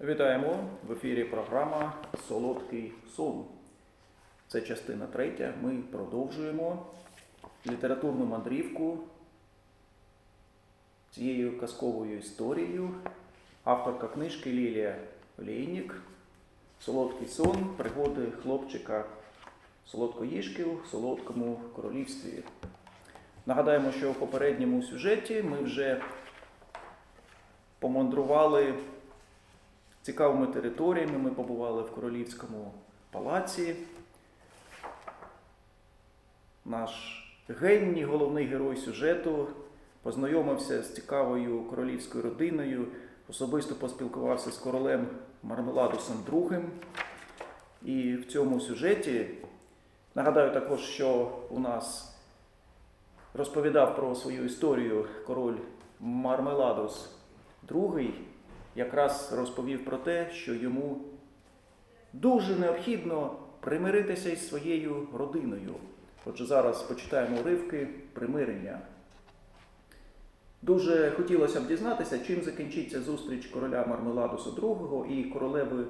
Вітаємо в ефірі програма Солодкий сон. Це частина третя. Ми продовжуємо літературну мандрівку цією казковою історією. Авторка книжки Лілія Олійнік. Солодкий сон. Пригоди хлопчика солодкоїжки в солодкому королівстві. Нагадаємо, що в попередньому сюжеті ми вже помандрували цікавими територіями. Ми побували в королівському палаці. Наш геній, головний герой сюжету, познайомився з цікавою королівською родиною, особисто поспілкувався з королем Мармеладусом II. І в цьому сюжеті нагадаю також, що у нас розповідав про свою історію король Мармеладус II, якраз розповів про те, що йому дуже необхідно примиритися із своєю родиною. Отже, зараз почитаємо уривки примирення. Дуже хотілося б дізнатися, чим закінчиться зустріч короля Мармеладуса II і королеви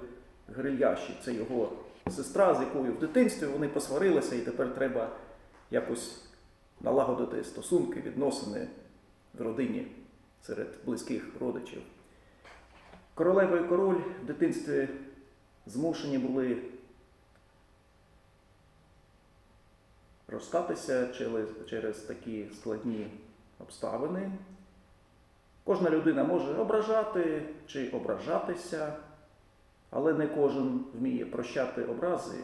Грильяші. Це його сестра, з якою в дитинстві вони посварилися, і тепер треба якось налагодити стосунки, відносини в родині серед близьких родичів. Королева і король в дитинстві змушені були розстатися через, такі складні обставини. Кожна людина може ображати чи ображатися, але не кожен вміє прощати образи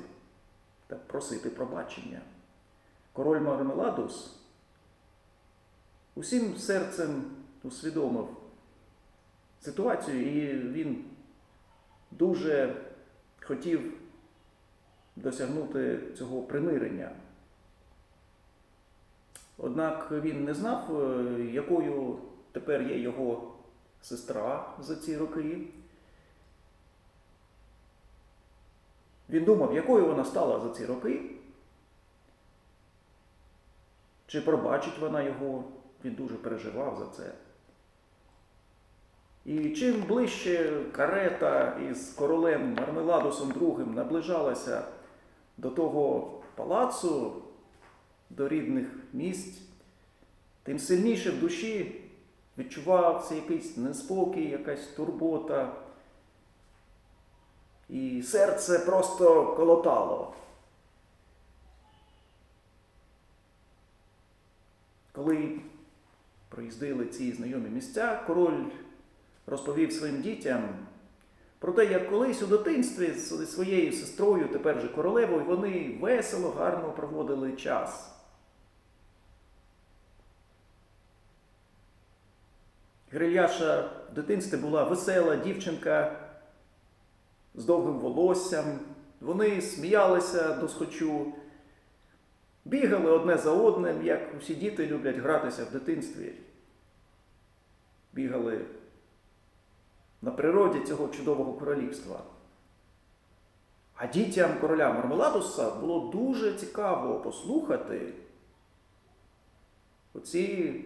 та просити пробачення. Король Мармеладус усім серцем усвідомив ситуацію, і він дуже хотів досягнути цього примирення. Однак він не знав, е, якою тепер є його сестра за ці роки. Він думав, якою вона стала за ці роки. Чи пробачить вона його, він дуже переживав за це. І чим ближче карета із королем Мармеладусом II наближалася до того палацу, до рідних місць, тим сильніше в душі відчувався якийсь неспокій, якась турбота. І серце просто колотало. Коли проїздили ці знайомі місця, король розповів своїм дітям про те, як колись у дитинстві зі своєю сестрою, тепер же королевою, вони весело, гарно проводили час. Грильяша в дитинстві була весела дівчинка з довгим волоссям. Вони сміялися до схочу, бігали одне за одним, як усі діти люблять гратися в дитинстві. Бігали на природі цього чудового королівства. А дітям короля Мармеладуса було дуже цікаво послухати оці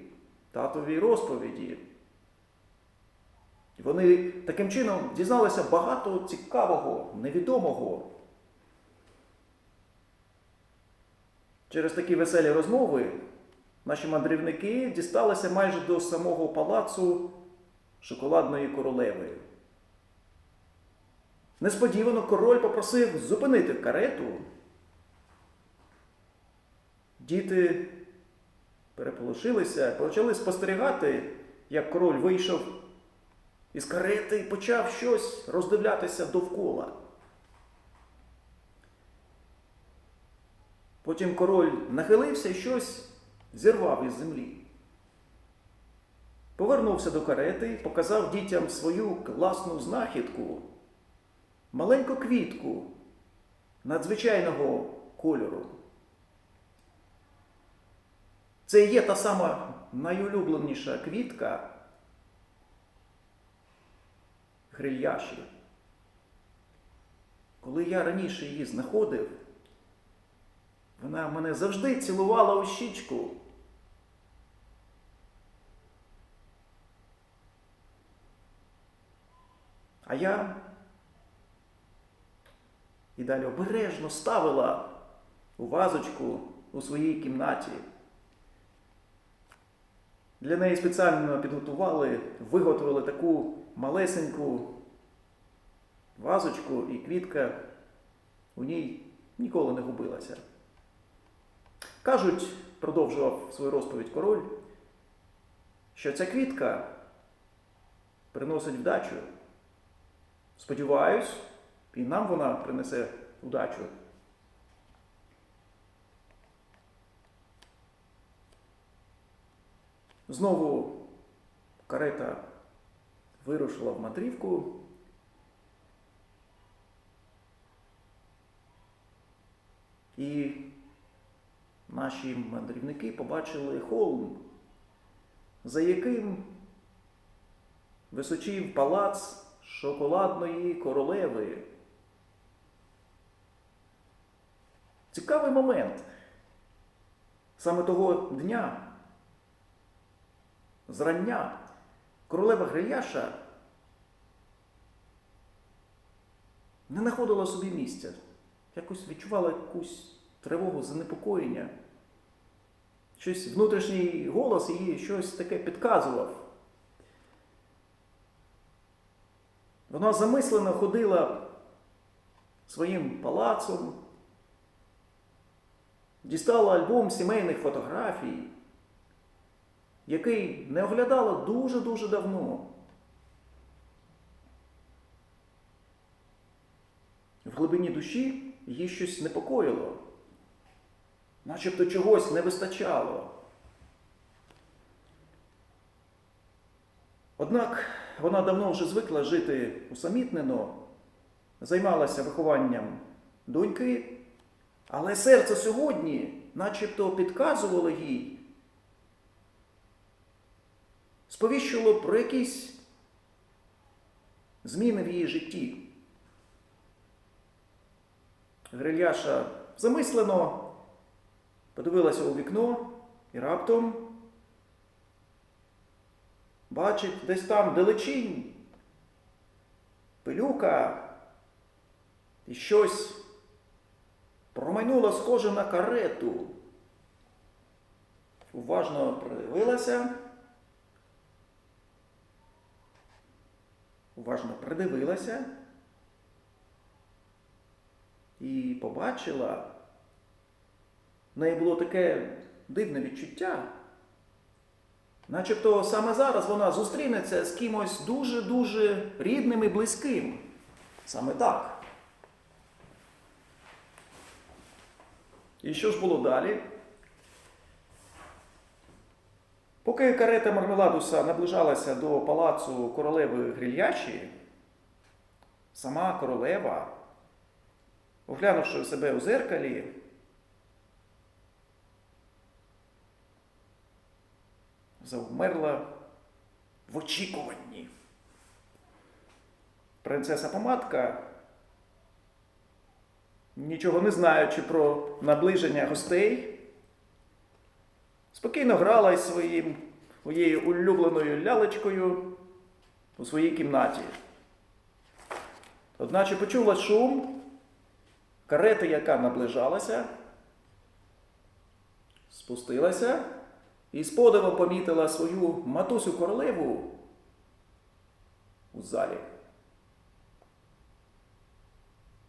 татові розповіді. І вони таким чином дізналися багато цікавого, невідомого. Через такі веселі розмови наші мандрівники дісталися майже до самого палацу шоколадної королеви. Несподівано король попросив зупинити карету. Діти переполошилися, почали спостерігати, як король вийшов із карети і почав щось роздивлятися довкола. Потім король нахилився і щось зірвав із землі. Повернувся до карети показав дітям свою класну знахідку, маленьку квітку надзвичайного кольору. Це і є та сама найулюбленіша квітка грильяші. Коли я раніше її знаходив, вона мене завжди цілувала у щічку. Я і далі обережно ставила у вазочку у своїй кімнаті. Для неї спеціально підготували, виготовили таку малесеньку вазочку, і квітка у ній ніколи не губилася. Кажуть, продовжував свою розповідь король, що ця квітка приносить вдачу. Сподіваюсь, і нам вона принесе удачу. Знову карета вирушила в мандрівку. І наші мандрівники побачили холм, за яким височів палац шоколадної королеви. Цікавий момент. Саме того дня, зрання, королева Грильяша не знаходила собі місця. Якось відчувала якусь тривогу, занепокоєння. Щось внутрішній голос їй щось таке підказував. Вона замислено ходила своїм палацом, дістала альбом сімейних фотографій, який не оглядала дуже-дуже давно. В глибині душі її щось непокоїло, начебто чогось не вистачало. Однак вона давно вже звикла жити усамітнено, займалася вихованням доньки, але серце сьогодні начебто підказувало їй, сповіщувало про якісь зміни в її житті. Грильяша замислено подивилася у вікно і раптом бачить десь там далечінь, пилюка і щось промайнуло схоже на карету. Уважно придивилася. Уважно придивилася і побачила, в неї було таке дивне відчуття. Начебто саме зараз вона зустрінеться з кимось дуже-дуже рідним і близьким. Саме так. І що ж було далі? Поки карета Мармеладуса наближалася до палацу королеви Грильячі, сама королева, оглянувши себе у зеркалі, завмерла в очікуванні. Принцеса помадка, нічого не знаючи про наближення гостей, спокійно грала із своїм, своєю улюбленою лялечкою у своїй кімнаті. Одначе почула шум карети, яка наближалася, спустилася і з подивом помітила свою матусю королеву у залі.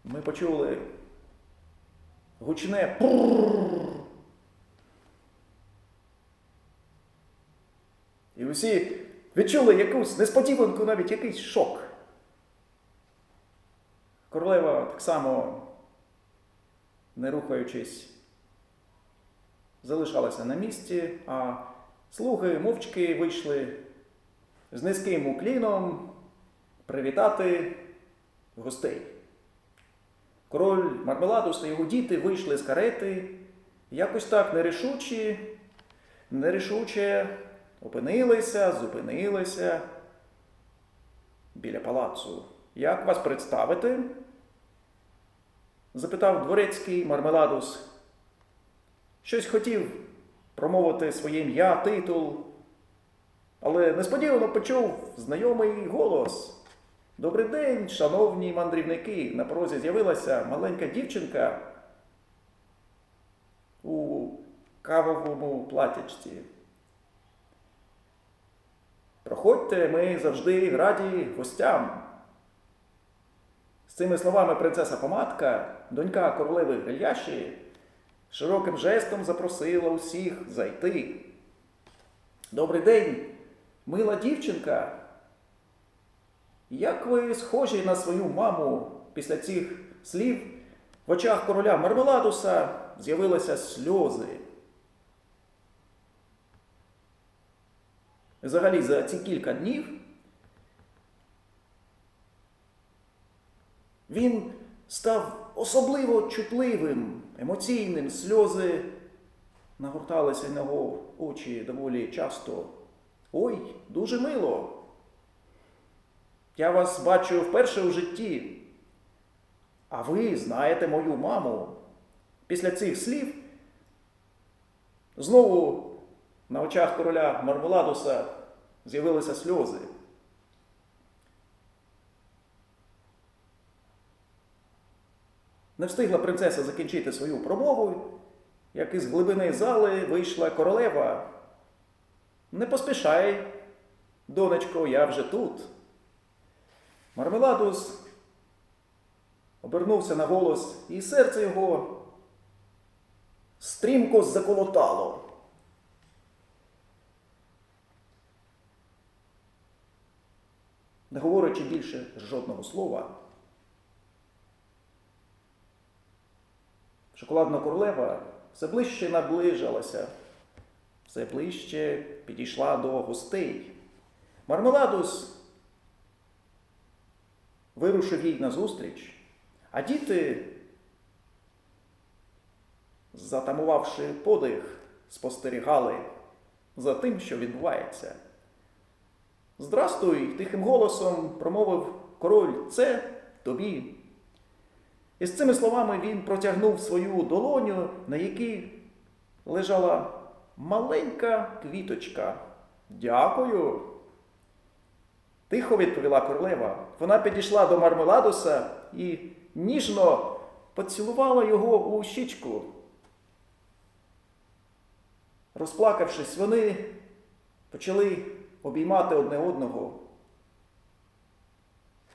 Ми почули гучне «пурррр». І усі відчули якусь несподіванку, навіть якийсь шок. Королева так само, не рухаючись, залишалася на місці, а слуги мовчки вийшли з низьким укліном привітати гостей. Король Мармеладус та його діти вийшли з карети, якось так нерішучі, нерішуче опинилися, зупинилися біля палацу. Як вас представити? запитав дворецький Мармеладус. Щось хотів промовити своє ім'я, титул, але несподівано почув знайомий голос. Добрий день, шановні мандрівники. На порозі з'явилася маленька дівчинка у кавовому платячці. Проходьте, ми завжди раді гостям. З цими словами принцеса Помадка, донька королеви Гельяші, широким жестом запросила усіх зайти. Добрий день, мила дівчинка. Як ви схожі на свою маму після цих слів, в очах короля Мармеладуса з'явилися сльози. Взагалі, за ці кілька днів він став особливо чутливим, емоційним, сльози нагорталися на його очі доволі часто. Ой, дуже мило. Я вас бачу вперше у житті. А ви знаєте мою маму. Після цих слів знову на очах короля Мармеладуса з'явилися сльози. Не встигла принцеса закінчити свою промову, як із глибини зали вийшла королева. Не поспішай, донечко, я вже тут. Мармеладус обернувся на голос, і серце його стрімко заколотало. Не говорячи більше жодного слова, шоколадна королева все ближче наближалася, все ближче підійшла до гостей. Мармеладус вирушив їй назустріч, а діти, затамувавши подих, спостерігали за тим, що відбувається. Здрастуй, тихим голосом промовив король, це тобі. І з цими словами він протягнув свою долоню, на якій лежала маленька квіточка. Дякую. Тихо відповіла королева. Вона підійшла до Мармеладуса і ніжно поцілувала його у щічку. Розплакавшись, вони почали обіймати одне одного.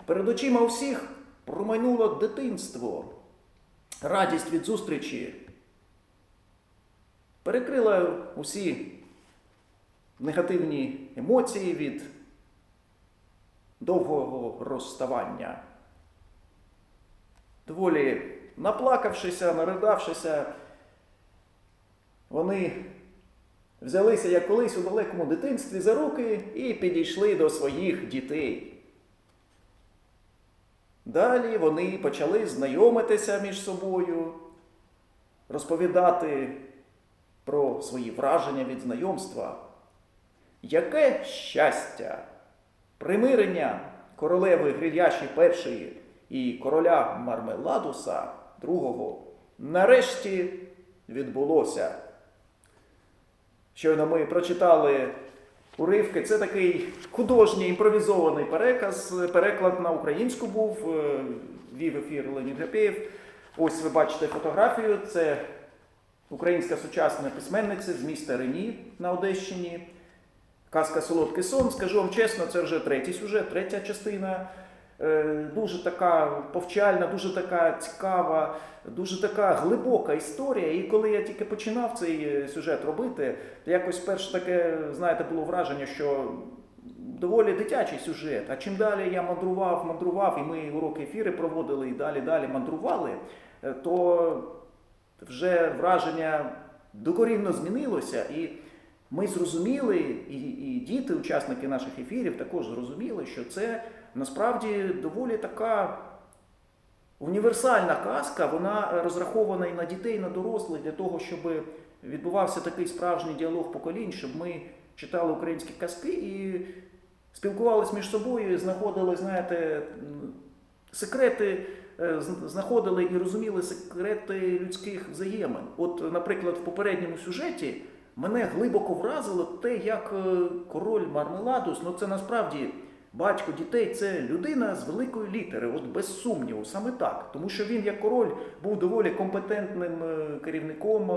Перед очима у всіх промайнуло дитинство, радість від зустрічі. Перекрила усі негативні емоції від довгого розставання. Доволі наплакавшися, наридавшися, вони взялися як колись у далекому дитинстві за руки і підійшли до своїх дітей. Далі вони почали знайомитися між собою, розповідати про свої враження від знайомства. Яке щастя! Примирення королеви Грильяші першої і короля Мармеладуса другого нарешті відбулося. Щойно ми прочитали уривки. Це такий художній імпровізований переказ. Переклад на українську був, е, вів ефір Леонід Гапєєв. Ось ви бачите фотографію. Це українська сучасна письменниця з міста Рені на Одещині. Казка Солодкий сон. Скажу вам чесно, це вже третій сюжет, третя частина. Е, Дуже така повчальна, дуже така цікава, дуже така глибока історія. І коли я тільки починав цей е, сюжет робити, якось перше таке, знаєте, було враження, що доволі дитячий сюжет. А чим далі я мандрував, мандрував, і ми уроки ефіри проводили, і далі далі мандрували, е, то вже враження докорінно змінилося. І ми зрозуміли, і, і діти, учасники наших ефірів, також зрозуміли, що це насправді доволі така універсальна казка, вона розрахована і на дітей, і на дорослих, для того, щоб відбувався такий справжній діалог поколінь, щоб ми читали українські казки і спілкувалися між собою, знаходили, знаєте, секрети. е, Знаходили і розуміли секрети людських взаємин. От, наприклад, в попередньому сюжеті Мене глибоко вразило те, як е, король Мармеладус, ну це насправді батько дітей це людина з великої літери, от без сумніву, саме так. Тому що він, як король, був доволі компетентним е, керівником,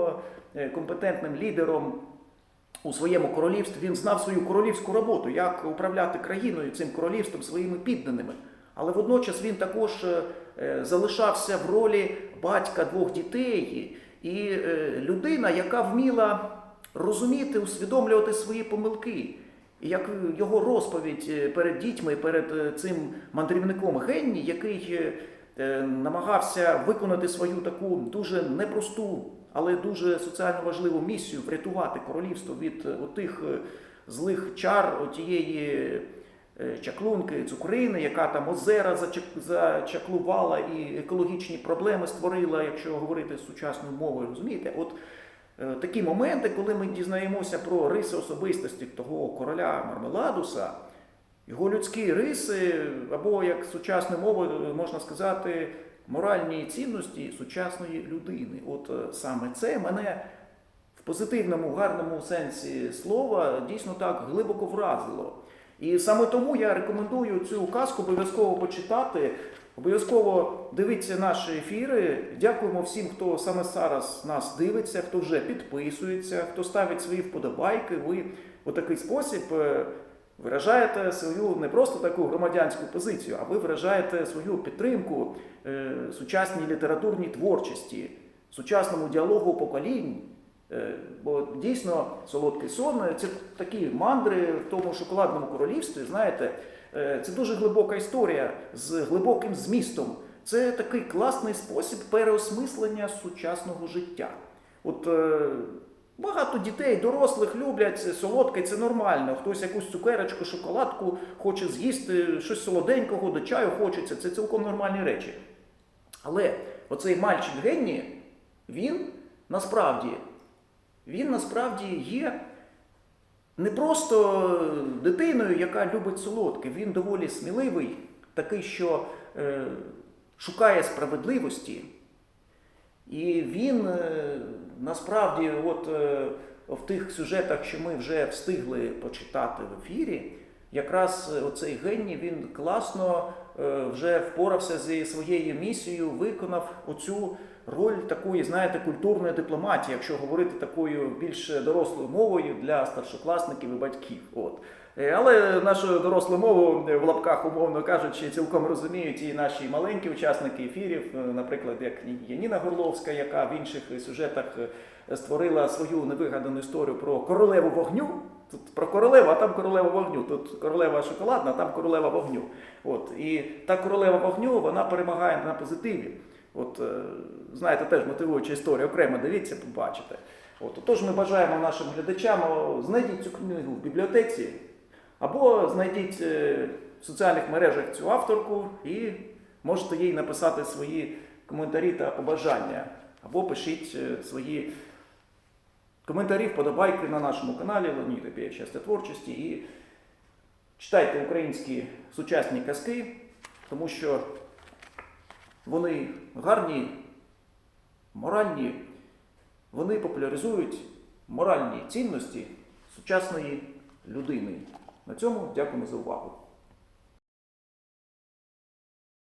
е, компетентним лідером у своєму королівстві. Він знав свою королівську роботу, як управляти країною цим королівством своїми підданими. Але водночас він також е, залишався в ролі батька двох дітей і людина, яка вміла розуміти, усвідомлювати свої помилки. І як його розповідь е, перед дітьми, перед е, цим мандрівником Генні, який е, намагався виконати свою таку дуже непросту, але дуже соціально важливу місію врятувати королівство від отих злих чар, отієї чаклунки, цукрини, яка там озера зачаклувала і екологічні проблеми створила, якщо говорити сучасною мовою, розумієте? От такі моменти, коли ми дізнаємося про риси особистості того короля Мармеладуса, його людські риси, або як сучасною мовою можна сказати, моральні цінності сучасної людини. От е, саме це мене в позитивному, гарному сенсі слова дійсно так глибоко вразило. І саме тому я рекомендую цю казку обов'язково почитати. Обов'язково дивіться наші ефіри. Дякуємо всім, хто саме зараз нас дивиться, хто вже підписується, хто ставить свої вподобайки. Ви у такий спосіб е, виражаєте свою не просто таку громадянську позицію, а ви виражаєте свою підтримку е, сучасній літературній творчості, сучасному діалогу поколінь. Е, Бо дійсно солодкий сон це такі мандри в тому шоколадному королівстві. Знаєте, це дуже глибока історія з глибоким змістом. Це такий класний спосіб переосмислення сучасного життя. От е, багато дітей, дорослих люблять солодке, це нормально. Хтось якусь цукерочку, шоколадку хоче з'їсти, щось солоденького, до чаю хочеться. Це цілком нормальні речі. Але оцей мальчик Генні, він насправді, він насправді є не просто дитиною, яка любить солодке. Він доволі сміливий, такий, що е, шукає справедливості. І він е, насправді, от е, в тих сюжетах, що ми вже встигли почитати в ефірі, якраз оцей геній він класно е, вже впорався зі своєю місією, виконав оцю роль такої, знаєте, культурної дипломатії, якщо говорити такою більш дорослою мовою для старшокласників і батьків. От. Е, Але нашу дорослу мову е, в лапках, умовно кажучи, цілком розуміють і наші маленькі учасники ефірів, е, наприклад, як Яніна Горловська, яка в інших сюжетах створила свою невигадану історію про королеву вогню. Тут про королеву, а там королева вогню. Тут королева шоколадна, а там королева вогню. От. І та королева вогню вона перемагає на позитиві. От, е, знаєте, теж мотивуюча історія, окремо дивіться, побачите. От, тож ми бажаємо нашим глядачам, знайдіть цю книгу в бібліотеці, або знайдіть е, в соціальних мережах цю авторку і можете їй написати свої коментарі та побажання, або пишіть е, свої коментарі, вподобайки на нашому каналі Леонід Репєв щастя творчості. І читайте українські сучасні казки, тому що вони гарні, моральні, вони популяризують моральні цінності сучасної людини. На цьому дякуємо за увагу.